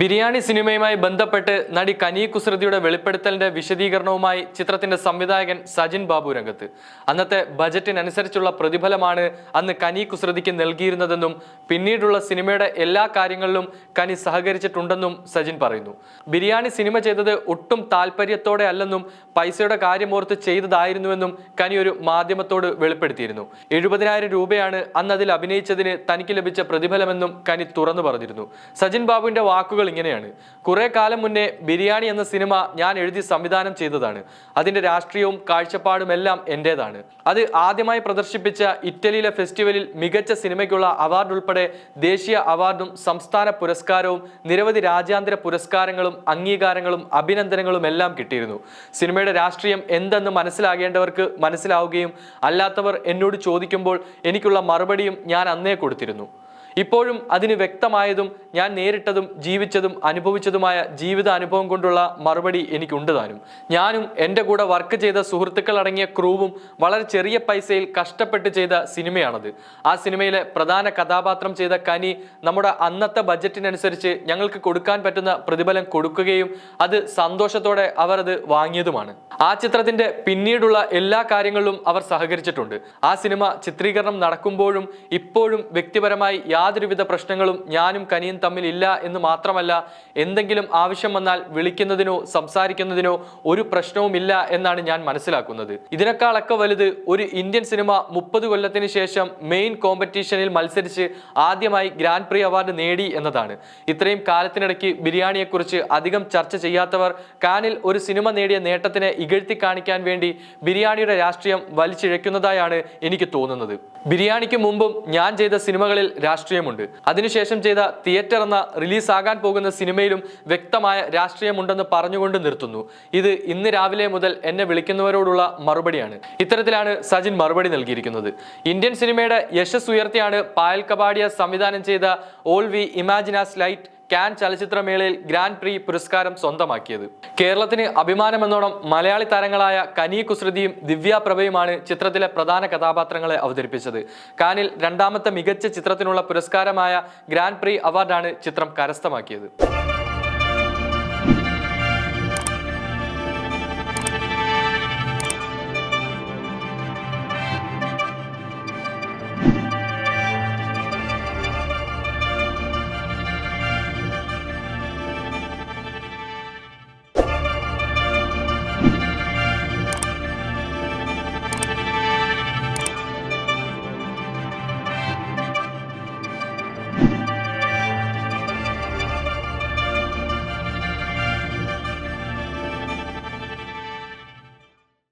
ബിരിയാണി സിനിമയുമായി ബന്ധപ്പെട്ട് നടി കനി കുസൃതിയുടെ വെളിപ്പെടുത്തലിന്റെ വിശദീകരണവുമായി ചിത്രത്തിന്റെ സംവിധായകൻ സജിൻ ബാബു രംഗത്ത്. അന്നത്തെ ബജറ്റിനനുസരിച്ചുള്ള പ്രതിഫലമാണ് അന്ന് കനി കുസൃതിക്ക് നൽകിയിരുന്നതെന്നും പിന്നീടുള്ള സിനിമയുടെ എല്ലാ കാര്യങ്ങളിലും കനി സഹകരിച്ചിട്ടുണ്ടെന്നും സജിൻ പറയുന്നു. ബിരിയാണി സിനിമ ചെയ്തത് ഒട്ടും താല്പര്യത്തോടെ അല്ലെന്നും പൈസയുടെ കാര്യമോർത്ത് ചെയ്തതായിരുന്നുവെന്നും കനി ഒരു മാധ്യമത്തോട് വെളിപ്പെടുത്തിയിരുന്നു. എഴുപതിനായിരം രൂപയാണ് അന്ന് അതിൽ അഭിനയിച്ചതിന് തനിക്ക് ലഭിച്ച പ്രതിഫലമെന്നും കനി തുറന്നു പറഞ്ഞിരുന്നു. സജിൻ ബാബുവിന്റെ വാക്കുകൾ ഇങ്ങനെയാണ്. കുറെ കാലം മുന്നേ ബിരിയാണി എന്ന സിനിമ ഞാൻ എഴുതി സംവിധാനം ചെയ്തതാണ്. അതിന്റെ രാഷ്ട്രീയവും കാഴ്ചപ്പാടും എല്ലാം എന്റേതാണ്. അത് ആദ്യമായി പ്രദർശിപ്പിച്ച ഇറ്റലിയിലെ ഫെസ്റ്റിവലിൽ മികച്ച സിനിമയ്ക്കുള്ള അവാർഡ് ഉൾപ്പെടെ ദേശീയ അവാർഡും സംസ്ഥാന പുരസ്കാരവും നിരവധി രാജ്യാന്തര പുരസ്കാരങ്ങളും അംഗീകാരങ്ങളും അഭിനന്ദനങ്ങളും എല്ലാം കിട്ടിയിരുന്നു. സിനിമയുടെ രാഷ്ട്രീയം എന്തെന്ന് മനസ്സിലാകേണ്ടവർക്ക് മനസ്സിലാവുകയും അല്ലാത്തവർ എന്നോട് ചോദിക്കുമ്പോൾ എനിക്കുള്ള മറുപടിയും ഞാൻ അന്നേ കൊടുത്തിരുന്നു. ഇപ്പോഴും അതിന് വ്യക്തമായതും ഞാൻ നേരിട്ടതും ജീവിച്ചതും അനുഭവിച്ചതുമായ ജീവിത അനുഭവം കൊണ്ടുള്ള മറുപടി എനിക്കുണ്ട് താനും. ഞാനും എന്റെ കൂടെ വർക്ക് ചെയ്ത സുഹൃത്തുക്കൾ അടങ്ങിയ ക്രൂവും വളരെ ചെറിയ പൈസയിൽ കഷ്ടപ്പെട്ട് ചെയ്ത സിനിമയാണത്. ആ സിനിമയിലെ പ്രധാന കഥാപാത്രം ചെയ്ത കനി നമ്മുടെ അന്നത്തെ ബജറ്റിനനുസരിച്ച് ഞങ്ങൾക്ക് കൊടുക്കാൻ പറ്റുന്ന പ്രതിഫലം കൊടുക്കുകയും അത് സന്തോഷത്തോടെ അവർ അത് വാങ്ങിയതുമാണ്. ആ ചിത്രത്തിന്റെ പിന്നീടുള്ള എല്ലാ കാര്യങ്ങളിലും അവർ സഹകരിച്ചിട്ടുണ്ട്. ആ സിനിമ ചിത്രീകരണം നടക്കുമ്പോഴും ഇപ്പോഴും വ്യക്തിപരമായി യാതൊരുവിധ പ്രശ്നങ്ങളും ഞാനും കനിയും തമ്മിൽ ഇല്ല എന്ന് മാത്രമല്ല എന്തെങ്കിലും ആവശ്യം വന്നാൽ വിളിക്കുന്നതിനോ സംസാരിക്കുന്നതിനോ ഒരു പ്രശ്നവുമില്ല എന്നാണ് ഞാൻ മനസ്സിലാക്കുന്നത്. ഇതിനേക്കാളൊക്കെ വലുത് ഒരു ഇന്ത്യൻ സിനിമ മുപ്പത് കൊല്ലത്തിന് ശേഷം മെയിൻ കോമ്പറ്റീഷനിൽ മത്സരിച്ച് ആദ്യമായി ഗ്രാൻഡ് പ്രീ അവാർഡ് നേടി എന്നതാണ്. ഇത്രയും കാലത്തിനിടയ്ക്ക് ബിരിയാണിയെക്കുറിച്ച് അധികം ചർച്ച ചെയ്യാത്തവർ കാനിൽ ഒരു സിനിമ നേടിയ നേട്ടത്തിനെ ഇകഴ്ത്തി കാണിക്കാൻ വേണ്ടി ബിരിയാണിയുടെ രാഷ്ട്രീയം വലിച്ചിഴയ്ക്കുന്നതായാണ് എനിക്ക് തോന്നുന്നത്. ബിരിയാണിക്ക് മുമ്പും ഞാൻ ചെയ്ത സിനിമകളിൽ രാഷ്ട്രീയമുണ്ട്. അതിനുശേഷം ചെയ്ത തിയേറ്റർ എന്ന റിലീസാകാൻ പോകുന്ന സിനിമയിലും വ്യക്തമായ രാഷ്ട്രീയമുണ്ടെന്ന് പറഞ്ഞുകൊണ്ട് നിർത്തുന്നു. ഇത് ഇന്ന് രാവിലെ മുതൽ എന്നെ വിളിക്കുന്നവരോടുള്ള മറുപടിയാണ്. ഇത്തരത്തിലാണ് സജിൻ മറുപടി നൽകിയിരിക്കുന്നത്. ഇന്ത്യൻ സിനിമയുടെ യശസ് ഉയർത്തിയാണ് പായൽ കപാടിയ സംവിധാനം ചെയ്ത all we imagine as light Cannes ചലച്ചിത്രമേളയിൽ grand prix പുരസ്കാരം സ്വന്തമാക്കിയത്. കേരളത്തിന് അഭിമാനമെന്നോണം മലയാളി താരങ്ങളായ കനി കുസൃതിയും ദിവ്യ പ്രഭയുമാണ് ചിത്രത്തിലെ പ്രധാന കഥാപാത്രങ്ങളെ അവതരിപ്പിച്ചത്. കാനിൽ രണ്ടാമത്തെ മികച്ച ചിത്രത്തിനുള്ള പുരസ്കാരമായ ഗ്രാൻഡ് പ്രീ അവാർഡാണ് ചിത്രം കരസ്ഥമാക്കിയത്.